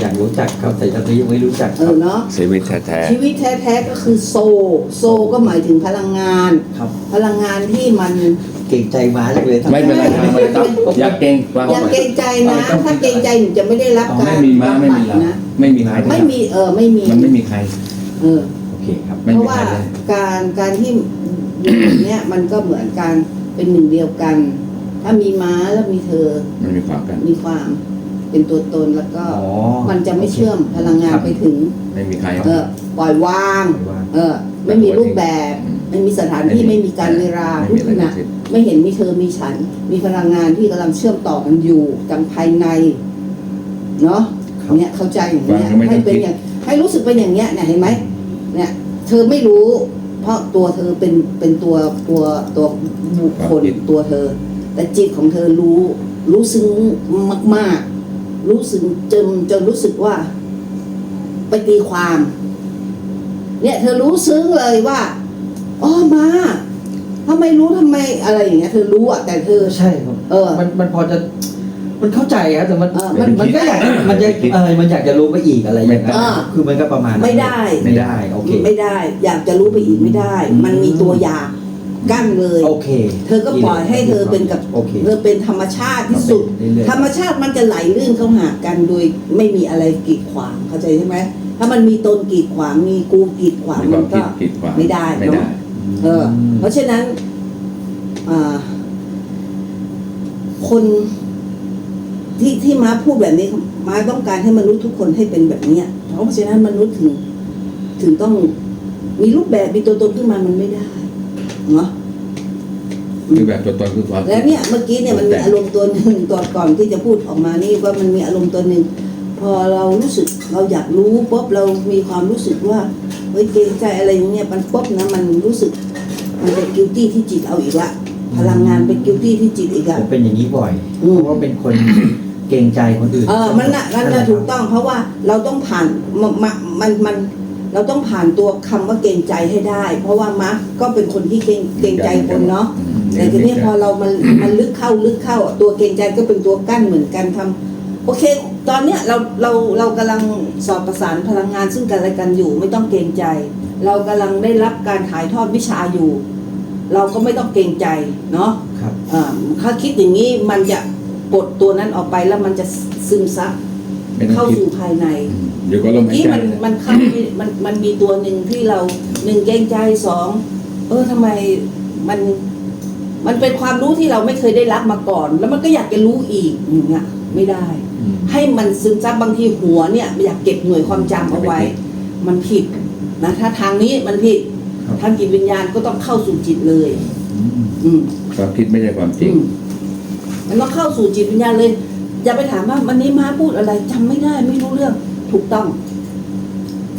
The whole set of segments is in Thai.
อยากรู้จักครับแต่ตอนนี้ยังไม่รู้จักเอครัอบเนาะชีวิตแท้ชีวิตแท้ๆก็คือโซ โซก็หมายถึงพลังงาน ครับพลังงานที่มัน เก่งใจมาจังเลยๆ ไม่เป็นไรไม่เป็นไรครับอยากเก่งว่าอย่าเกรงใจนะ ถ้าเกรงใจหนูจะไม่ได้รับอ๋อการไม่มีม้าไม่มีบำบัเราดนะไม่มีใครไม่มีเออไม่มีมันไม่มีใคร เออโอเคครับ ไม่เพมีราะใครว่าเลยการการที่อยู่แบบเนี้ยมันก็เหมือนการเป็นหนึ่งเดียวกัน ถ้ามีม้าแล้วมีเธอมันมีความกัน มีความ เป็นตัวตนแล้วก็อ๋อมันจะไม่เชื่อมพลังงานไปถึง ไม่มีใคร เออปล่อยวาง ปล่อยวางเออ ไม่มีรูปแบบ อืมไม่มีสถานที่ไม่มีการเวลาไม่ทุมีกอะไรขณะทั้งสิ้น ไม่เห็นมีเธอมีฉัน มีพลังงานที่กำลังเชื่อมต่อกันอยู่ทางภายในเนาะครับเนี่ยเข้าใจอย่างเนี้ยฟังแล้วไม่ต้ให้องเป็นคิดอย่าง ให้รู้สึกเป็นอย่างเนี้ยเนี่ยเห็นไหมเนี่ย เธอไม่รู้ เพราะตัวเธอเป็นเป็นตัวตัวตัวบุคคลตัวเธอ แต่จิตของเธอรู้รู้ซึ้งมากๆ รู้ซึ้งจนจนรู้สึกว่า ไปตีความ เนี่ย เธอรู้ซึ้งเลยว่าอ๋อมาทำไมรู้ทำไมอะไรอย่างเงี้ยเธอรู้อะแต่เธอใช่ครับเออ มันมันพอจะมันเข้าใจครับแต่มันเออมันมันก็อยากมันจะเออมันอยากจะรู้ไปอีกอะไรอย่างเงี้ยอ่าคือมันก็ประมาณนั้นไม่ได้ไม่ได้โอเคไม่ได้ อยากจะรู้ไปอีกไม่ได้อืมมันมีตัวอยาก กั้นเลย โอเค เธอก็ปล่อยให้เธอเป็นกับโอเค เธอเป็นธรรมชาติที่สุด เรื่อยๆ ธรรมชาติมันจะไหลลื่นเข้าหากันโดยไม่มีอะไรกีดขวางเข้าใจใช่ไหมถ้ามันมีตนกีดขวางมีกูกีดขวางมีคมัวามนคิก็ดผิดขวางไม่ได้ไม่ได้เนอะเออ เพราะฉะนั้นอ่าคนที่ที่ม้าพูดแบบนี้ม้าต้องการให้มนุษย์ทุกคนให้เป็นแบบเนี้ยเพราะฉะนั้นมนุษย์ถึง ถึงต้องมีรูปแบบมีตัวตนขึ้นมามันไม่ได้ เนาะคือแบบตัวตนคือความแล้วเนี่ยเมื่อกี้เนี่ยมันมีอารมณ์ตัวหนึ่งตอนก่อนที่จะพูดออกมานี่ว่ามันมีอารมณ์ตัวหนึ่งพอเรารู้สึกเราอยากรู้ปุ๊บเรามีความรู้สึกว่าเฮ้ยเกรงใจอะไรอย่างเงี้ยมันปุ๊บนะมันรู้สึก มันเป็นกิลตี้ที่จิตเอาอีกละพลังงานเป็นกิลตี้ที่จิตอีกผละมเป็นอย่างนี้บ่อยอืมเพราะว่าเป็นคนเกรงใจคนอื่นเออมันน่ะนั่นน่ะถูกต้องเพราะว่าเราต้องผ่านมมมันมัน เราต้องผ่านตัวคำว่าเกรงใจให้ได้ เพราะว่ามักก็เป็นคนที่เกรงเกรงใจคนเนาะอืมแต่ทีนี้พอเรามันมันลึกเข้าลึกเข้าอะตัวเกรงใจก็เป็นตัวกั้นเหมือนกันทำโอเค ตอนเนี้ยเราเราเรากำลังสอบประสานพลังงานซึ่งกันและกันอยู่ ไม่ต้องเกรงใจ เรากำลังได้รับการถ่ายทอดวิชาอยู่ เราก็ไม่ต้องเกรงใจเนาะครับอ่าถ้าคิดอย่างนี้มันจะปลดตัวนั้นออกไปแล้วมันจะซึมซับไม่ต้องเข้าคิดสู่ภายในอืม เดี๋ยวก็ลมหายที่ใจมันมันเข้าไม่มันมันมีตัวหนึ่งที่เราหนึ่งเกรงใจสองเออทำไมมันมันเป็นความรู้ที่เราไม่เคยได้รับมาก่อน แล้วมันก็อยากจะรู้อีกอย่างเงี้ยไม่ได้ อืม ให้มันซึมซับบางทีหัวเนี่ยอยากเก็บหน่วยความจำเอาไว้ มันผิดนะถ้าทางนี้มันผิดครับ ทางจิตวิญญาณก็ต้องเข้าสู่จิตเลย อืมอืม ความคิดไม่ใช่ความจริงอืมมันต้องเข้าสู่จิตวิญญาณเลย อย่าไปถามว่าวันนี้ม้าพูดอะไรจำไม่ได้ไม่รู้เรื่อง ถูกต้อง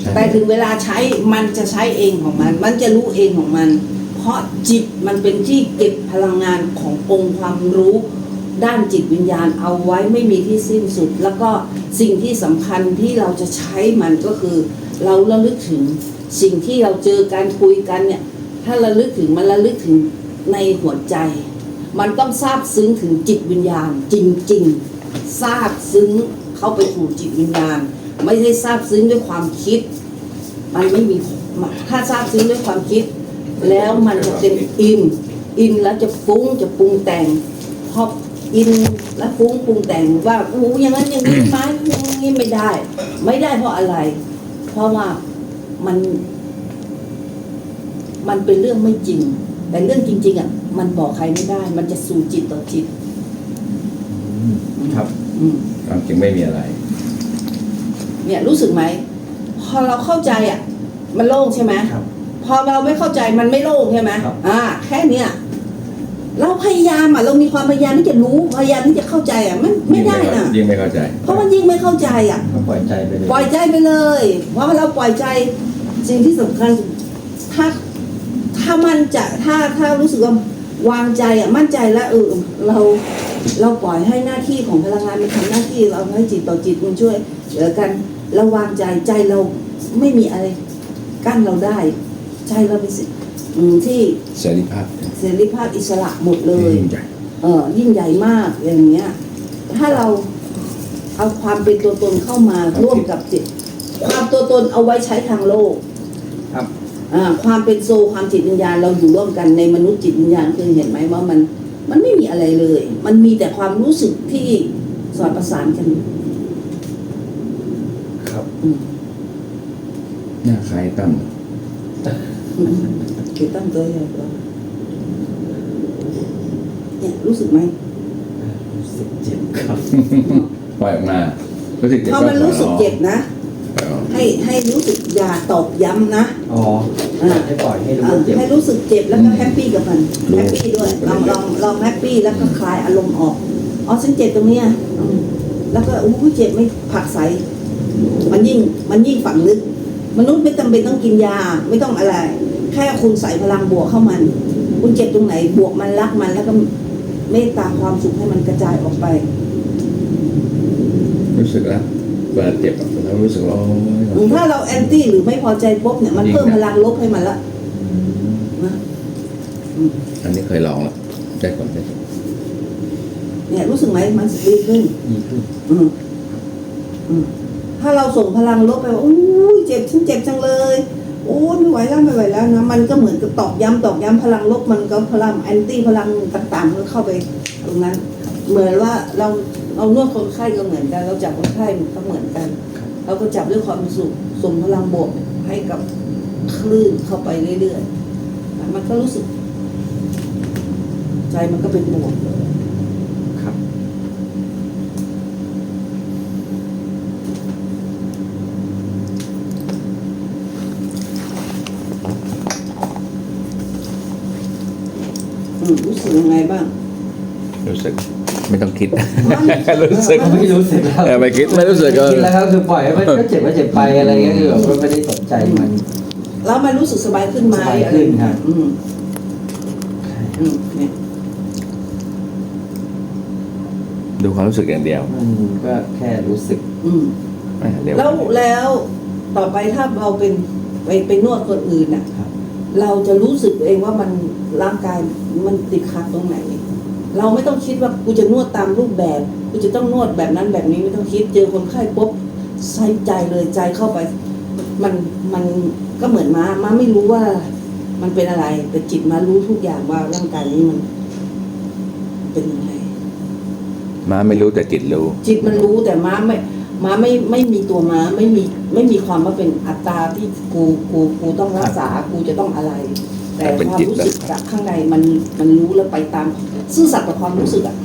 ใช่แต่ถึงเวลาใช้มันจะใช้เองของมัน มันจะรู้เองของมัน เพราะจิตมันเป็นที่เก็บพลังงานขององค์ความรู้ด้านจิตวิญญาณเอาไว้ไม่มีที่สิ้นสุด แล้วก็สิ่งที่สำคัญที่เราจะใช้มันก็คือ เราระลึกถึงสิ่งที่เราเจอการคุยกันเนี่ย ถ้าระลึกถึงมันระลึกถึงในหัวใจ มันต้องซาบซึ้งถึงจิตวิญญาณ จริงๆซาบซึ้งเข้าไปสู่จิตวิญญาณ ไม่ใช่ซาบซึ้งด้วยความคิด มันไม่มีถ้าซาบซึ้งด้วยความคิด แล้วมันจะเป็นอินอินแล้วจะฟุ้งจะปรุงแต่งพออินแล้วฟุ้งปรุงแต่งว่าอู้อย่างนั้นอย่างนี้ไหมอย่างนี้ไม่ได้ ไม่ได้เพราะอะไร เพราะว่ามันมันเป็นเรื่องไม่จริง แต่เรื่องจริง ๆอะมันบอกใครไม่ได้ มันจะสู่จิตต่อจิตอืมครับอืมความจริงไม่มีอะไร เนี่ยรู้สึกไหมพอเราเข้าใจอะมันโล่งใช่ไหมครับ พอเราไม่เข้าใจมันไม่โล่งใช่ไหมครับอ่า แค่เนี้ยเราพยายามอะเรามีความพยายามที่จะรู้พยายามที่จะเข้าใจอะมันไม่ได้น่ะยิ่งไม่เข้าใจ เพราะมันยิ่งไม่เข้าใจอะก็ปล่อยใจไปเลยปล่อยใจไปเลยเพราะว่าเราปล่อยใจสิ่งที่สำคัญถ้าถ้ามันจะถ้าถ้ารู้สึกว่าวางใจอะมั่นใจแล้วเออเราเราปล่อยให้หน้าที่ของพลังงานมันทำหน้าที่เราให้จิตต่อจิตมันช่วยเหลือกัน เราวางใจใจเราไม่มีอะไรกั้นเราได้ ใจเราเป็นสิ่งอืมที่เสรีภาพเสรีภาพอิสระหมดเลยยิ่งใหญ่เออยิ่งใหญ่มากอย่างเงี้ย ถ้าเราเอาความเป็นตัวตนเข้ามาร่วมกับจิต ความตัวตนเอาไว้ใช้ทางโลกครับอ่าความเป็นโซลความจิตวิญญาณเราอยู่ร่วมกันในมนุษย์จิตวิญญาณคือเห็นไหมว่ามันมันไม่มีอะไรเลย มันมีแต่ความรู้สึกที่สอดประสานกัน ครับ อืม หน้าคล้ายตั้มอืมคือตั้งตัวอย่างเราเนี่ยรู้สึกไหมรู้สึกเจ็บครับปล่อยออกมารู้สึกเจ็บพอมันรู้สึกเจ็บนะอ๋อให้ให้รู้สึกอย่าตอกย้ำนะอ๋ออยากให้ปล่อยให้รู้อ่าว่าเจ็บให้รู้สึกเจ็บแล้วก็แฮปปี้กับมันแฮปปี้ด้วยลองลองลองแฮปปี้แล้วก็คลายอารมณ์ออกอ๋อฉันเจ็บตรงเนี้ยอืมแล้วก็อู้เจ็บไม่ผักใสมันยิ่งมันยิ่งฝังลึก มนุษย์ไม่จำเป็นต้องกินยาไม่ต้องอะไร แค่คุณใส่พลังบวกเข้ามัน คุณเจ็บตรงไหนบวกมันรักมันแล้วก็เมตตาความสุขให้มันกระจายออกไป รู้สึกแล้วเวลาเจ็บอะเรารู้สึกว่าโอ้ยถ้าเราแอนตี้หรือไม่พอใจปุ๊บเนี่ยมันเพิ่มพลังลบให้มันละนะอันนี้เคยลองแล้วได้ผลได้ผลเนี่ยรู้สึกไหมมันดีขึ้นดีขึ้นอืมอืมถ้าเราส่งพลังลบไปว่าอู้ ยเจ็บฉันเจ็บจังเลยโอ้ยไม่ไหวแล้วไม่ไหวแล้วนะมันก็เหมือนกับตอกย้ำตอกย้ำพลังลบมันก็พลังแอนตี้พลังต่างๆมันเข้าไปตรงนั้น เหมือนว่าเราเรานวดคนไข้ก็เหมือนกัน เราจับคนไข้ก็เหมือนกันเราก็จับด้วยความสุขส่งพลังบวกให้กับคลื่นเข้าไปเรื่อยๆมันก็รู้สึก ใจมันก็เป็นบวกครับ รู้สึกยังไงบ้าง รู้สึกไม่ต้องคิดมันรู้สึกไม่รู้สึกแล้วเออไม่คิดไม่รู้สึกก็คิดแล้วครับคือปล่อยให้มันก็เจ็บก็เจ็บไปอะไรเงี้ยคือแบบว่าไม่ได้สนใจมัน แล้วมันรู้สึกสบายขึ้นไหมสบายขึ้นครับอืมอืมเนี่ยดูความรู้สึกอย่างเดียวมันก็แค่รู้สึก อืมอะเร็วแล้วแล้วต่อไปถ้าเราเป็นไปไปนวดคนอื่นน่ะครับ เราจะรู้สึกเองว่ามันร่างกายมันติดขัดตรงไหน เราไม่ต้องคิดว่ากูจะนวดตามรูปแบบกูจะต้องนวดแบบนั้นแบบนี้ไม่ต้องคิดเจอคนไข้ปุ๊บใส่ใจเลยใจเข้าไป มันมันก็เหมือนม้าม้าไม่รู้ว่ามันเป็นอะไร แต่จิตม้ารู้ทุกอย่างว่าร่างกายนี้มัน เป็นยังไงม้าไม่รู้แต่จิตรู้ จิตมันรู้แต่ม้าไม่ ม้าไม่ไม่มีตัวม้าไม่มีไม่มีความว่าเป็นอัตตราที่กูกูกูต้องรักษากูจะต้องอะไร แต่ความรู้สึกจากข้างในมันมันรู้แล้วไปตาม ซื่อสัตย์กับความรู้สึกอะ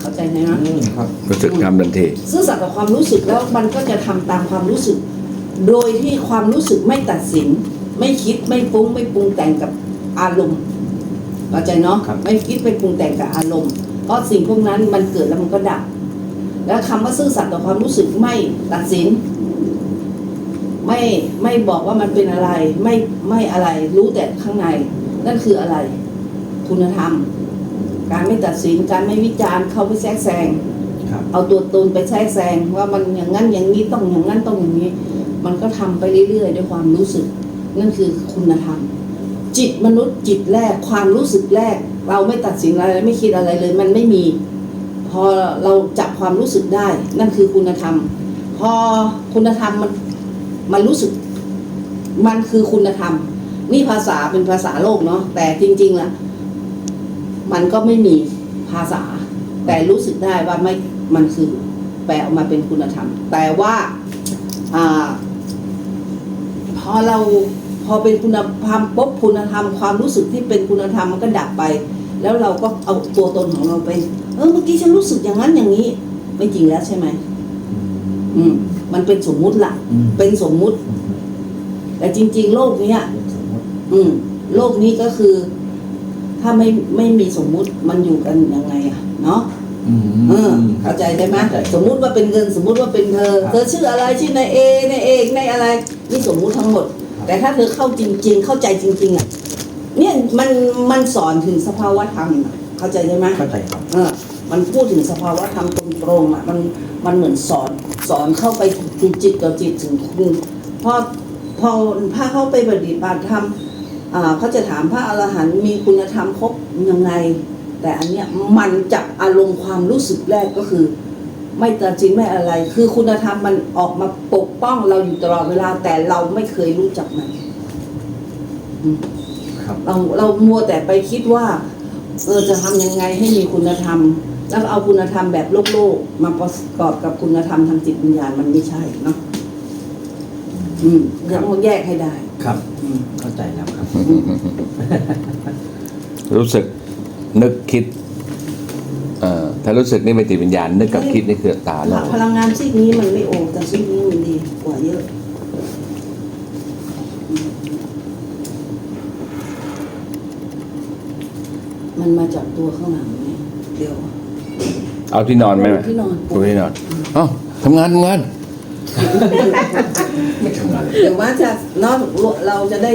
เข้าใจไหมนะอืมครับรู้สึกทำทันทีซื่อสัตย์กับความรู้สึกแล้วมันก็จะทำตามความรู้สึก โดยที่ความรู้สึกไม่ตัดสิน ไม่คิดไม่ปรุงไม่ปรุงแต่งกับอารมณ์เข้าใจเนาะครับไม่คิดไม่ปรุงแต่งกับอารมณ์ เพราะสิ่งพวกนั้นมันเกิดแล้วมันก็ดับ แล้วคำว่าซื่อสัตย์ต่อความรู้สึกไม่ตัดสิน ไม่ไม่บอกว่ามันเป็นอะไร ไม่ไม่อะไรรู้แต่ข้างใน นั่นคืออะไร คุณธรรม การไม่ตัดสินการไม่วิจารณ์เข้าไปแทรกแซงครับเอาตัวตนไปแทรกแซงว่ามันอย่างนั้นอย่างนี้ต้องอย่างนั้นต้องอย่างนี้ มันก็ทำไปเรื่อยๆด้วยความรู้สึก นั่นคือคุณธรรม จิตมนุษย์จิตแรกความรู้สึกแรก เราไม่ตัดสินอะไรไม่คิดอะไรเลย มันไม่มี พอเราจับความรู้สึกได้ นั่นคือคุณธรรม พอคุณธรรมมันมันรู้สึก มันคือคุณธรรม นี่ภาษาเป็นภาษาโลกเนาะแต่จริงๆล่ะ มันก็ไม่มีภาษา แต่รู้สึกได้ว่าไม่มันคือแปลออกมาเป็นคุณธรรม แต่ว่าอ่าพอเราพอเป็นคุณธรรมปุ๊บคุณธรรม ความรู้สึกที่เป็นคุณธรรมมันก็ดับไป แล้วเราก็เอาตัวตนของเราไป เออเมื่อกี้ฉันรู้สึกอย่างนั้นอย่างนี้ ไม่จริงแล้วใช่ไหมอืม มันเป็นสมมุติละอืมเป็นสมมุติ แต่จริง ๆ โลกเนี้ยเป็นสมมติอืม โลกนี้ก็คือ ถ้าไม่ไม่มีสมมุติมันอยู่กันยังไงอะเนาะอืมเออเข้าใจได้ไหมเข้าใจสมมุติว่าเป็นเงินสมมุติว่าเป็นเธอครับเธอชื่ออะไรชื่อนายเอนายเอกนายอะไร นี่สมมุติทั้งหมดครับแต่ถ้าเธอเข้าจริง ๆ เข้าใจจริง ๆอะเนี่ยมันมันสอนถึงสภาวะธรรมอะ เข้าใจใช่ไหมเข้าใจครับเออมันพูดถึงสภาวะธรรมตรงๆอะมันมันเหมือนสอนสอนเข้าไปถึงจิตต่อจิตถึงคุณพอพอพระเข้าไปปฏิบัติธรรมอ่าเขาจะถามพระอรหันต์มีคุณธรรมครบยังไง แต่อันเนี้ยมันจับอารมณ์ความรู้สึกแรกก็คือ ไม่ตัดสินไม่อะไร คือคุณธรรมมันออกมาปกป้องเราอยู่ตลอดเวลา แต่เราไม่เคยรู้จักมันอืมครับเราเรามัวแต่ไปคิดว่า เออจะทำยังไงให้มีคุณธรรม แล้วเอาคุณธรรมแบบโลกโลกๆมาประกอบกับคุณธรรมทางจิตวิญญาณมันไม่ใช่เนาะอืมต้องแยกให้ได้ ครับอืมเข้าใจแล้วครับ รู้สึกนึกคิดเอ่อถ้ารู้สึกนี่เป็นจิตวิญญาณนึกกับคิดนี่คือตาเราพลังงานซีกนี้มันไม่โอแต่ซีกนี้มันดีกว่าเยอะ มันมาจากตัวข้างหลังเนี่ยเดี๋ยวเอาที่นอนไหมเอาที่นอนดูที่นอนเอ้าทำงานทำงานไม่ทำงานเดี๋ยวว่าจะเนอกเราจะได้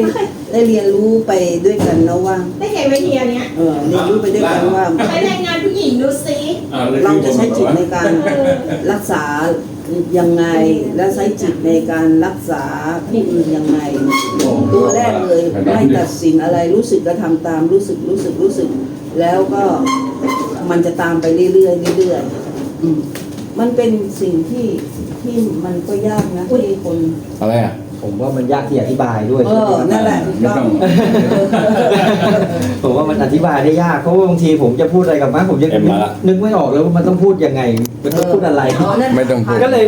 ได้เรียนรู้ไปด้วยกันนะว่าได้ไงเวทีอันเนี้ยเออเรียนรู้ไปด้วยกันว่าใช้แรงงานผู้หญิงดูซิเราจะใช้จิตในการรักษา ยังไง และใช้จิตในการรักษาผู้อื่นยังไง ตัวแรกเลยไม่ตัดสินอะไรรู้สึกก็ทำตามรู้สึกรู้สึกรู้สึก แล้วก็มันจะตามไปเรื่อยๆเรื่อยๆอืมมันเป็นสิ่งที่ที่มันก็ยากนะที่คนอะไรอะ ผมว่ามันยากที่อธิบายด้วยเออนั่นแหละไม่ต้องผมว่ามันอธิบายได้ยากเพราะว่าบางทีผมจะพูดอะไรกับม้าผมยังเอ็มมาละ นึกไม่ออกเลยว่ามันต้องพูดยังไง มันต้องพูดอะไร อ๋อนั่น ไม่ต้องพูด ก็เลย